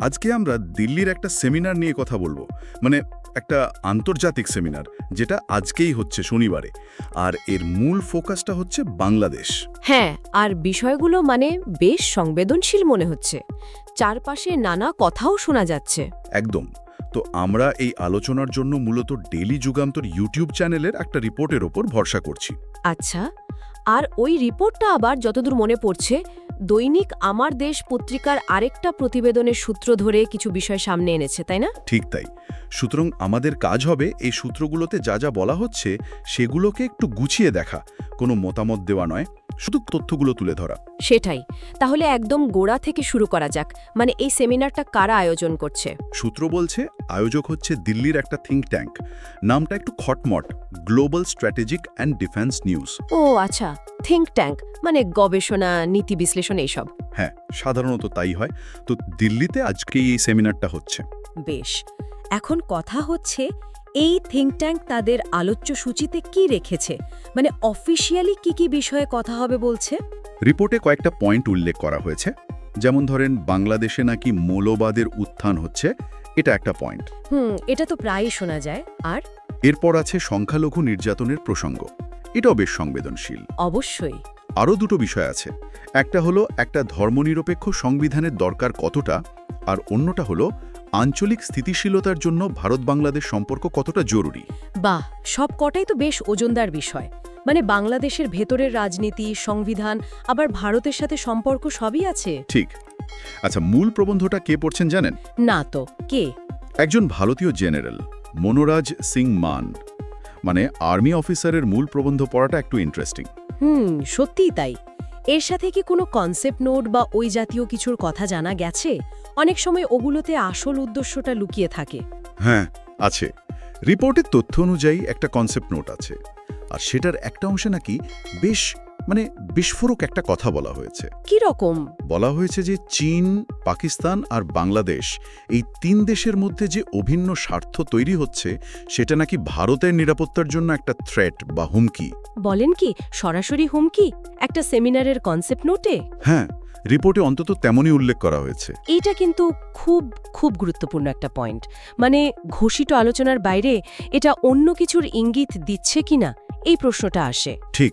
আজকে আমরা দিল্লির একটা সেমিনার নিয়ে কথা বলব। মানে একটা আন্তর্জাতিক সেমিনার যেটা আজকেই হচ্ছে শনিবারে। আর এর মূল ফোকাসটা হচ্ছে বাংলাদেশ। হ্যাঁ আর বিষয়গুলো মানে বেশ সংবেদনশীল মনে হচ্ছে। চারপাশে নানা কথাও শোনা যাচ্ছে। একদম। তো আমরা এই আলোচনার জন্য মূলত ডেলি যুগান্তর ইউটিউব চ্যানেলের একটা রিপোর্টের ওপর ভরসা করছি। আচ্ছা আর ওই রিপোর্টটা আবার যতদূর মনে পড়ছে দৈনিক আমার দেশ পত্রিকার আরেকটা প্রতিবেদনের সূত্র ধরে কিছু বিষয় সামনে এনেছে, তাই না? ঠিক তাই। সুতরাং আমাদের কাজ হবে এই সূত্রগুলোতে যা যা বলা হচ্ছে সেগুলোকে একটু গুছিয়ে দেখা। কোনো মতামত দেওয়া নয়। শুধু তথ্যগুলো তুলে ধরা। সেটাই। তাহলে একদম গোড়া থেকে শুরু করা যাক। মানে এই সেমিনারটা কারা আয়োজন করছে? সূত্র বলছে আয়োজক হচ্ছে দিল্লির একটা থিঙ্ক ট্যাঙ্ক নামটা একটু খটমট global strategic and defence news ও আচ্ছা। থিঙ্ক ট্যাঙ্ক মানে গবেষণা নীতি বিশ্লেষণ এইসব। হ্যাঁ সাধারণত তাই হয়। তো দিল্লিতে আজকেই এই সেমিনারটা হচ্ছে। বেশ। এখন কথা হচ্ছে এই থিঙ্ক ট্যাঙ্ক তাদের আলোচ্য সূচিতে কি রেখেছে? মানে অফিসিয়ালি কি কি বিষয়ে কথা হবে বলছে? রিপোর্টে কয়েকটা পয়েন্ট উল্লেখ করা হয়েছে। যেমন ধরেন বাংলাদেশে নাকি মৌলবাদের উত্থান হচ্ছে এটা একটা পয়েন্ট হুম এটা তো প্রায়ই শোনা যায়। আর? এরপর আছে সংখ্যালঘু নির্যাতনের প্রসঙ্গ। এটাও বেশ সংবেদনশীল। অবশ্যই। আরও দুটো বিষয় আছে। একটা হলো একটা ধর্মনিরপেক্ষ সংবিধানের দরকার কতটা? আর অন্যটা হলো আঞ্চলিক স্থিতিশীলতার জন্য ভারত বাংলাদেশ সম্পর্ক কতটা জরুরি? বাহ সব কটাই তো বেশ ওজনদার বিষয়। মানে বাংলাদেশের ভেতরের রাজনীতি সংবিধান আবার ভারতের সাথে সম্পর্ক সবই আছে? ঠিক। আচ্ছা মূল প্রবন্ধটা কে পড়ছেন জানেন? না তো কে? একজন ভারতীয় জেনারেল মনোরাজ সিং মান। মানে আর্মি অফিসারের মূল প্রবন্ধ পড়াটা একটু ইন্টারেস্টিং হুম সত্যিই তাই। এর সাথে কি কোনো কনসেপ্ট নোট বা ওই জাতীয় কিছুর কথা জানা গেছে? অনেক সময় ওগুলোতে আসল উদ্দেশ্যটা লুকিয়ে থাকে। হ্যাঁ আছে। রিপোর্টের তথ্য অনুযায়ী একটা কনসেপ্ট নোট আছে। আর সেটার একটা অংশে নাকি বেশ মানে বিস্ফোরক একটা কথা বলা হয়েছে। কি রকম? বলা হয়েছে যে চীন পাকিস্তান আর বাংলাদেশ এই তিন দেশের মধ্যে যে অভিন্ন স্বার্থ তৈরি হচ্ছে সেটা নাকি ভারতের নিরাপত্তার জন্য একটা থ্রেট বা হুমকি? বলেন কি সরাসরি হুমকি? একটা সেমিনারের কনসেপ্ট নোটে হ্যাঁ রিপোর্টে অন্তত তেমনই উল্লেখ করা হয়েছে। এইটা কিন্তু খুব খুব গুরুত্বপূর্ণ একটা পয়েন্ট মানে ঘোষিত আলোচনার বাইরে এটা অন্য কিছুর ইঙ্গিত দিচ্ছে কিনা? এই প্রশ্নটা আসে। ঠিক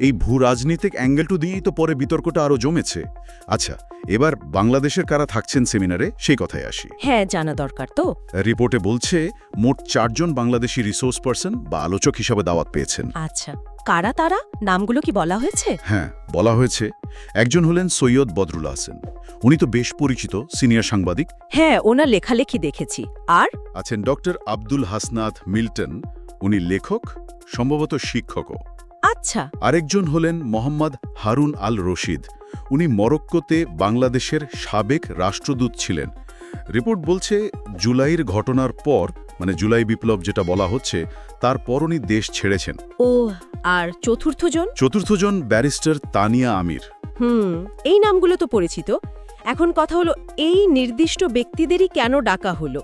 এই ভূ রাজনীতিক অ্যাঙ্গেলটু দিয়েই তো পরে বিতর্কটা আরও জমেছে। আচ্ছা এবার বাংলাদেশের কারা থাকছেন সেমিনারে সেই কথায় আসি। হ্যাঁ জানা দরকার তো। রিপোর্টে বলছে মোট চারজন বাংলাদেশি রিসোর্স পার্সন বা আলোচক হিসাবে দাওয়াত পেয়েছেন। আচ্ছা কারা তারা? নামগুলো কি বলা হয়েছে? হ্যাঁ বলা হয়েছে একজন হলেন সৈয়দ বদরুল হাসান। উনি তো বেশ পরিচিত সিনিয়র সাংবাদিক। হ্যাঁ ওনার লেখালেখি দেখেছি। আর? আছেন ডক্টর আব্দুল হাসনাথ মিল্টন উনি লেখক সম্ভবত শিক্ষকও। আচ্ছা। আরেকজন হলেন মোহাম্মদ হারুন আল রশিদ উনি মরক্কোতে বাংলাদেশের সাবেক রাষ্ট্রদূত ছিলেন। রিপোর্ট বলছে জুলাইয়ের ঘটনার পর মানে জুলাই বিপ্লব যেটা বলা হচ্ছে তারপর উনি দেশ ছেড়েছেন। ও আর চতুর্থজন? চতুর্থজন ব্যারিস্টার তানিয়া আমির। হুম এই নামগুলো তো পরিচিত। এখন কথা হলো এই নির্দিষ্ট ব্যক্তিদেরই কেন ডাকা হলো?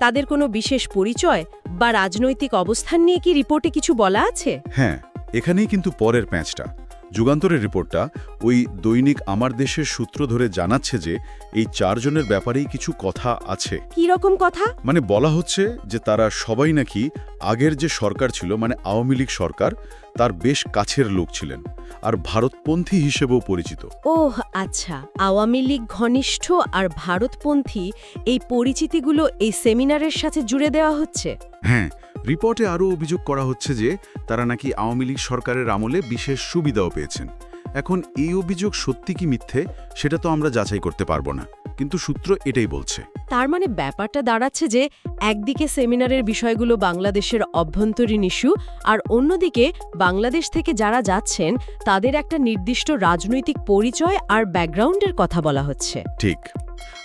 তাদের কোনো বিশেষ পরিচয় বা রাজনৈতিক অবস্থান নিয়ে কি রিপোর্টে কিছু বলা আছে? হ্যাঁ এখানেই কিন্তু পরের প্যাঁচটা। যুগান্তরের রিপোর্টটা ওই দৈনিক আমার দেশের সূত্র ধরে জানাচ্ছে যে এই চারজনের ব্যাপারেই কিছু কথা আছে। কি রকম কথা? মানে বলা হচ্ছে যে তারা সবাই নাকি আগের যে সরকার ছিল মানে আওয়ামী লীগ সরকার তার বেশ কাছের লোক ছিলেন আর ভারতপন্থী হিসেবেও পরিচিত। ওহ আচ্ছা। আওয়ামী লীগ ঘনিষ্ঠ আর ভারতপন্থী এই পরিচিতিগুলো এই সেমিনারের সাথে জুড়ে দেওয়া হচ্ছে? হ্যাঁ রিপোর্টে আরও অভিযোগ করা হচ্ছে যে তারা নাকি আওয়ামী লীগ সরকারের আমলে বিশেষ সুবিধাও পেয়েছেন। এখন এই অভিযোগ সত্যি কি মিথ্যে সেটা তো আমরা যাচাই করতে পারব না। কিন্তু সূত্র এটাই বলছে। তার মানে ব্যাপারটা দাঁড়াচ্ছে যে একদিকে সেমিনারের বিষয়গুলো বাংলাদেশের অভ্যন্তরীণ ইস্যু আর অন্যদিকে বাংলাদেশ থেকে যারা যাচ্ছেন তাদের একটা নির্দিষ্ট রাজনৈতিক পরিচয় আর ব্যাকগ্রাউন্ডের কথা বলা হচ্ছে। ঠিক।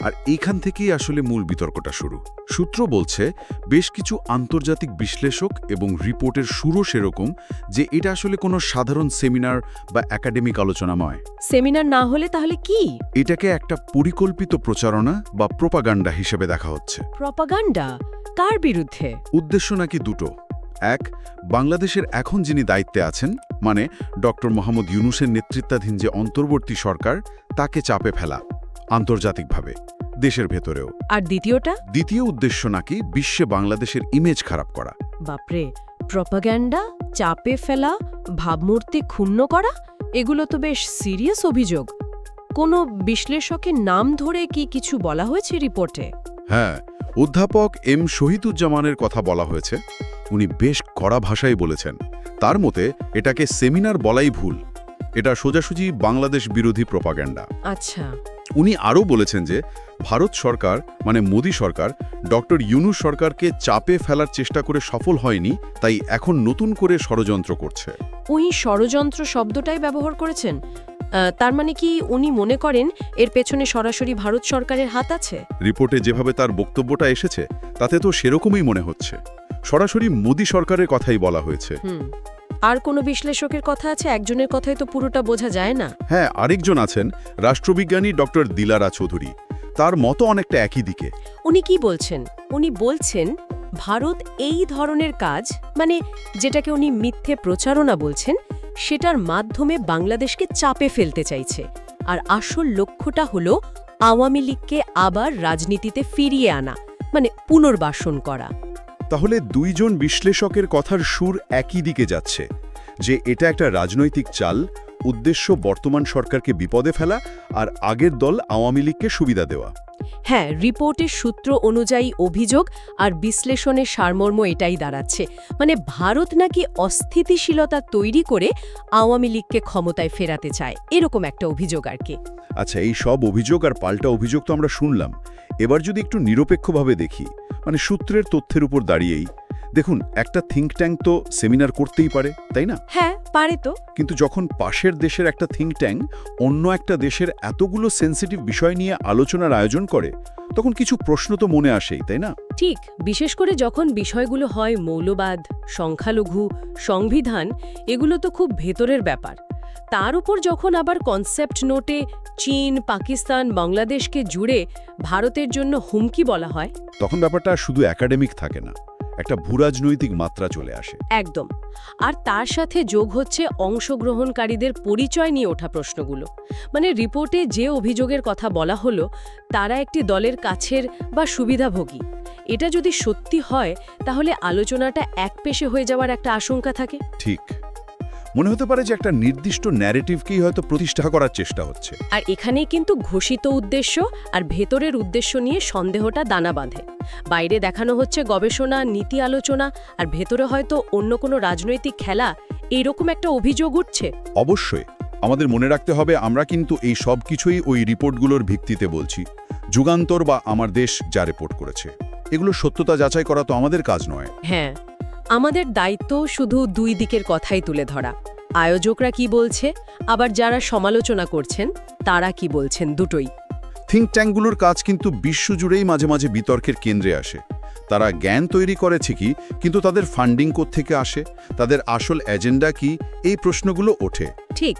আর এইখান থেকেই আসলে মূল বিতর্কটা শুরু। সূত্র বলছে বেশ কিছু আন্তর্জাতিক বিশ্লেষক এবং রিপোর্টের সুরও সেরকম যে এটা আসলে কোনো সাধারণ সেমিনার বা একাডেমিক আলোচনা নয়। সেমিনার না হলে তাহলে কি? এটাকে একটা পরিকল্পিত প্রচারণা বা প্রোপাগান্ডা হিসেবে দেখা হচ্ছে। প্রপাগান্ডা? কার বিরুদ্ধে? উদ্দেশ্য নাকি দুটো? এক বাংলাদেশের এখন যিনি দায়িত্বে আছেন মানে ডক্টর মোহাম্মদ ইউনুসের নেতৃত্বাধীন যে অন্তর্বর্তী সরকার তাকে চাপে ফেলা। আন্তর্জাতিকভাবে দেশের ভেতরেও। আর দ্বিতীয়টা? দ্বিতীয় উদ্দেশ্য নাকি বিশ্বে বাংলাদেশের ইমেজ খারাপ করা। বাপরে প্রপাগ্যান্ডা চাপে ফেলা ভাবমূর্তি ক্ষুণ্ণ করা এগুলো তো বেশ সিরিয়াস অভিযোগ। কোনো বিশ্লেষকের নাম ধরে কি কিছু বলা হয়েছে রিপোর্টে? হ্যাঁ অধ্যাপক এম শহীদুজ্জামানের কথা বলা হয়েছে। উনি বেশ কড়া ভাষায় বলেছেন তার মতে এটাকে সেমিনার বলাই ভুল। এটা সোজাসুজি বাংলাদেশ বিরোধী প্রপাগ্যান্ডা আচ্ছা। উনি আরও বলেছেন যে ভারত সরকার মানে মোদী সরকার ডক্টর ইউনুস সরকারকে চাপে ফেলার চেষ্টা করে সফল হয়নি তাই এখন নতুন করে ষড়যন্ত্র করছে। উনি ষড়যন্ত্র শব্দটাই ব্যবহার করেছেন। তার মানে কি উনি মনে করেন এর পেছনে সরাসরি ভারত সরকারের হাত আছে? রিপোর্টে যেভাবে তার বক্তব্যটা এসেছে তাতে তো সেরকমই মনে হচ্ছে। সরাসরি মোদী সরকারের কথাই বলা হয়েছে। আর কোনো বিশ্লেষকের কথা আছে? একজনের কথাই তো পুরোটা বোঝা যায় না। হ্যাঁ আরেকজন আছেন রাষ্ট্রবিজ্ঞানী ডক্টর দিলারা চৌধুরী। তার মতো অনেকটা একই দিকে। উনি কি বলছেন? উনি বলছেন ভারত এই ধরনের কাজ মানে যেটাকে উনি মিথ্যে প্রচারণা বলছেন সেটার মাধ্যমে বাংলাদেশকে চাপে ফেলতে চাইছে। আর আসল লক্ষ্যটা হলো আওয়ামী লীগকে আবার রাজনীতিতে ফিরিয়ে আনা মানে পুনর্বাসন করা। তাহলে দুইজন বিশ্লেষকের কথার সুর একই দিকে যাচ্ছে, যে এটা একটা রাজনৈতিক চাল, উদ্দেশ্য বর্তমান সরকারকে বিপদে ফেলা আর আগের দল আওয়ামী লীগকে সুবিধা দেওয়া। হ্যাঁ রিপোর্টের সূত্র অনুযায়ী অভিযোগ আর বিশ্লেষণের সারমর্ম এটাই দাঁড়াচ্ছে। মানে ভারত নাকি অস্থিতিশীলতা তৈরি করে আওয়ামী লীগকে ক্ষমতায় ফেরাতে চায়। এরকম একটা অভিযোগ আর কি। আচ্ছা এই সব অভিযোগ আর পাল্টা অভিযোগ তো আমরা শুনলাম। এবার যদি একটু নিরপেক্ষভাবে দেখি মানে সূত্রের তথ্যের উপর দাঁড়িয়েই দেখুন একটা থিঙ্ক ট্যাঙ্ক তো সেমিনার করতেই পারে তাই না? হ্যাঁ পারে তো। কিন্তু যখন পাশের দেশের একটা থিঙ্ক ট্যাঙ্ক অন্য একটা দেশের এতগুলো সেন্সিটিভ বিষয় নিয়ে আলোচনার আয়োজন করে তখন কিছু প্রশ্ন তো মনে আসেই তাই না? ঠিক বিশেষ করে যখন বিষয়গুলো হয় মৌলবাদ সংখ্যালঘু সংবিধান এগুলো তো খুব ভেতরের ব্যাপার। তার উপর যখন আবার কনসেপ্ট নোটে চীন পাকিস্তান বাংলাদেশকে জুড়ে ভারতের জন্য হুমকি বলা হয় তখন ব্যাপারটা শুধু একাডেমিক থাকে না। একটা ভূরাজনৈতিক মাত্রা চলে আসে। একদম। আর তার সাথে যোগ হচ্ছে অংশগ্রহণকারীদের পরিচয় নিয়ে ওঠা প্রশ্নগুলো। মানে রিপোর্টে যে অভিযোগের কথা বলা হলো তারা একটি দলের কাছের বা সুবিধাভোগী। এটা যদি সত্যি হয় তাহলে আলোচনাটা একপেশে হয়ে যাওয়ার একটা আশঙ্কা থাকে? ঠিক। মনে হতে পারে যে একটা নির্দিষ্ট ন্যারেটিভকেই হয়তো প্রতিষ্ঠা করার চেষ্টা হচ্ছে। আর এখানেই কিন্তু ঘোষিত উদ্দেশ্য আর ভেতরের উদ্দেশ্য নিয়ে সন্দেহটা দানা বাঁধে। বাইরে দেখানো হচ্ছে গবেষণা নীতি আলোচনা আর ভেতরে হয়তো অন্য কোনো রাজনৈতিক খেলা। এইরকম একটা অভিযোগ উঠছে। অবশ্যই। আমাদের মনে রাখতে হবে আমরা কিন্তু এই সব কিছুই ওই রিপোর্টগুলোর ভিত্তিতে বলছি। যুগান্তর বা আমার দেশ যা রিপোর্ট করেছে। এগুলো সত্যতা যাচাই করা তো আমাদের কাজ নয়। হ্যাঁ। আমাদের দায়িত্ব শুধু দুই দিকের কথাই তুলে ধরা। আয়োজকরা কি বলছে আবার যারা সমালোচনা করছেন তারা কি বলছেন দুটোই। থিঙ্ক ট্যাঙ্কগুলোর কাজ কিন্তু বিশ্বজুড়েই মাঝে মাঝে বিতর্কের কেন্দ্রে আসে। তারা জ্ঞান তৈরি করে ঠিকই কিন্তু তাদের ফান্ডিং থেকে আসে? তাদের আসল এজেন্ডা কি? এই প্রশ্নগুলো ওঠে। ঠিক।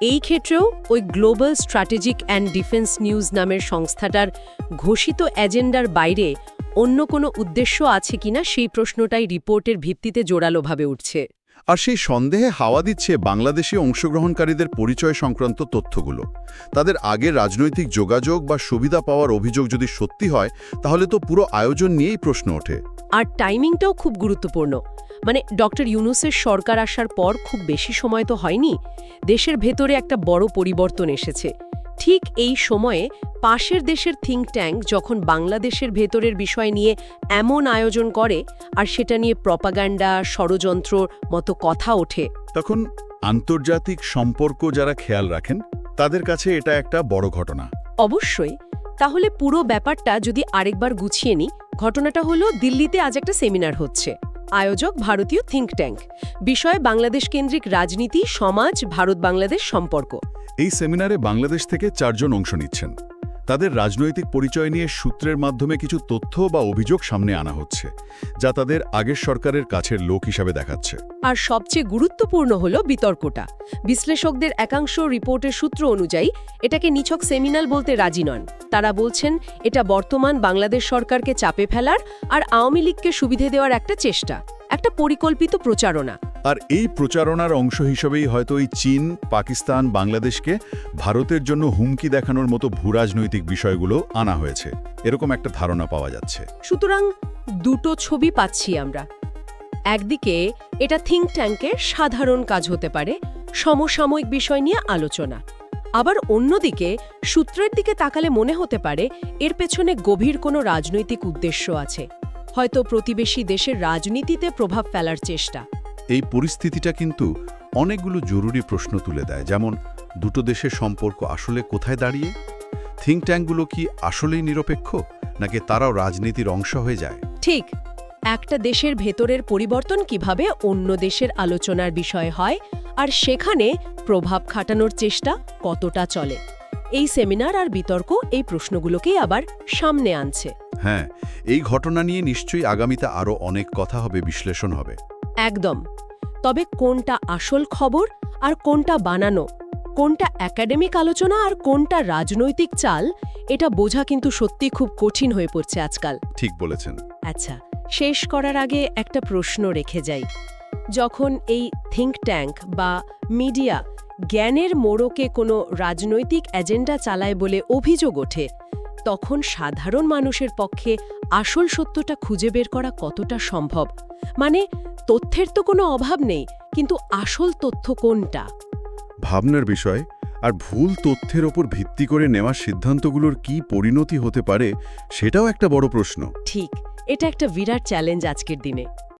এই ক্ষেত্রেও ওই global strategic and defence news নামের সংস্থাটার ঘোষিত এজেন্ডার বাইরে অন্য কোনো উদ্দেশ্য আছে কিনা সেই প্রশ্নটাই রিপোর্টের ভিত্তিতে জোরালোভাবে উঠছে। আর সেই সন্দেহে হাওয়া দিচ্ছে বাংলাদেশি অংশগ্রহণকারীদের পরিচয় সংক্রান্ত তথ্যগুলো। তাদের আগের রাজনৈতিক যোগাযোগ বা সুবিধা পাওয়ার অভিযোগ যদি সত্যি হয় তাহলে তো পুরো আয়োজন নিয়েই প্রশ্ন ওঠে। আর টাইমিংটাও খুব গুরুত্বপূর্ণ। মানে ডক্টর ইউনুসের সরকার আসার পর খুব বেশি সময় তো হয়নি। দেশের ভেতরে একটা বড় পরিবর্তন এসেছে। ঠিক এই সময়ে পাশের দেশের থিঙ্ক ট্যাঙ্ক যখন বাংলাদেশের ভেতরের বিষয় নিয়ে এমন আয়োজন করে আর সেটা নিয়ে প্রপাগান্ডা ষড়যন্ত্রর মতো কথা ওঠে। তখন আন্তর্জাতিক সম্পর্ক যারা খেয়াল রাখেন তাদের কাছে এটা একটা বড় ঘটনা। অবশ্যই। তাহলে পুরো ব্যাপারটা যদি আরেকবার গুছিয়ে নিই ঘটনাটা হলো দিল্লিতে আজ একটা সেমিনার হচ্ছে। আয়োজক ভারতীয় থিঙ্ক ট্যাঙ্ক বিষয় বাংলাদেশ কেন্দ্রিক রাজনীতি, সমাজ ভারত বাংলাদেশ সম্পর্ক। এই সেমিনারে বাংলাদেশ থেকে চারজন অংশ নিচ্ছেন। তাদের রাজনৈতিক পরিচয় নিয়ে সূত্রের মাধ্যমে কিছু তথ্য বা অভিযোগ সামনে আনা হচ্ছে, যা তাদের আগের সরকারের কাছের লোক হিসাবে দেখাচ্ছে। আর সবচেয়ে গুরুত্বপূর্ণ হল বিতর্কটা। বিশ্লেষকদের একাংশ রিপোর্টের সূত্র অনুযায়ী, এটাকে নিছক সেমিনাল বলতে রাজি নন। তারা বলছেন, এটা বর্তমান বাংলাদেশ সরকারকে চাপে ফেলার আর আওয়ামী লীগকে সুবিধে দেওয়ার একটা চেষ্টা, একটা পরিকল্পিত প্রচারণা। আর এই প্রচারণার অংশ হিসেবেই হয়তো এই চীন, পাকিস্তান, বাংলাদেশকে ভারতের জন্য হুমকি দেখানোর মতো ভূরাজনৈতিক বিষয়গুলো আনা হয়েছে। এরকম একটা ধারণা পাওয়া যাচ্ছে। সুতরাং দুটো ছবি পাচ্ছি আমরা। একদিকে এটা থিঙ্ক ট্যাঙ্কের সাধারণ কাজ হতে পারে, সমসাময়িক বিষয় নিয়ে আলোচনা। আবার অন্যদিকে সূত্রের দিকে তাকালে মনে হতে পারে, এর পেছনে গভীর কোনো রাজনৈতিক উদ্দেশ্য আছে। হয়তো প্রতিবেশী দেশের রাজনীতিতে প্রভাব ফেলার চেষ্টা। এই পরিস্থিতিটা কিন্তু অনেকগুলো জরুরি প্রশ্ন তুলে দেয়। যেমন দুটো দেশের সম্পর্ক আসলে কোথায় দাঁড়িয়ে? থিঙ্ক ট্যাঙ্কগুলো কি আসলেই নিরপেক্ষ? নাকি তারাও রাজনীতির অংশ হয়ে যায়? ঠিক। একটা দেশের ভেতরের পরিবর্তন কীভাবে অন্য দেশের আলোচনার বিষয় হয় আর সেখানে প্রভাব খাটানোর চেষ্টা কতটা চলে? এই সেমিনার আর বিতর্ক এই প্রশ্নগুলোকেই আবার সামনে আনছে। হ্যাঁ এই ঘটনা নিয়ে নিশ্চয়ই আগামীতে আরও অনেক কথা হবে বিশ্লেষণ হবে। একদম। তবে কোনটা আসল খবর আর কোনটা বানানো কোনটা একাডেমিক আলোচনা আর কোনটা রাজনৈতিক চাল এটা বোঝা কিন্তু সত্যি খুব কঠিন হয়ে পড়ছে আজকাল। ঠিক বলেছেন। আচ্ছা শেষ করার আগে একটা প্রশ্ন রেখে যাই। যখন এই থিঙ্ক ট্যাঙ্ক বা মিডিয়া জ্ঞানের মোড়কে কোনো রাজনৈতিক এজেন্ডা চালায় বলে অভিযোগ ওঠে তখন সাধারণ মানুষের পক্ষে আসল সত্যটা খুঁজে বের করা কতটা সম্ভব? মানে তথ্যের তো কোনো অভাব নেই কিন্তু আসল তথ্য কোনটা? ভাবনার বিষয় আর ভুল তথ্যের ওপর ভিত্তি করে নেওয়া সিদ্ধান্তগুলোর কি পরিণতি হতে পারে সেটাও একটা বড় প্রশ্ন। ঠিক এটা একটা বিরাট চ্যালেঞ্জ আজকের দিনে।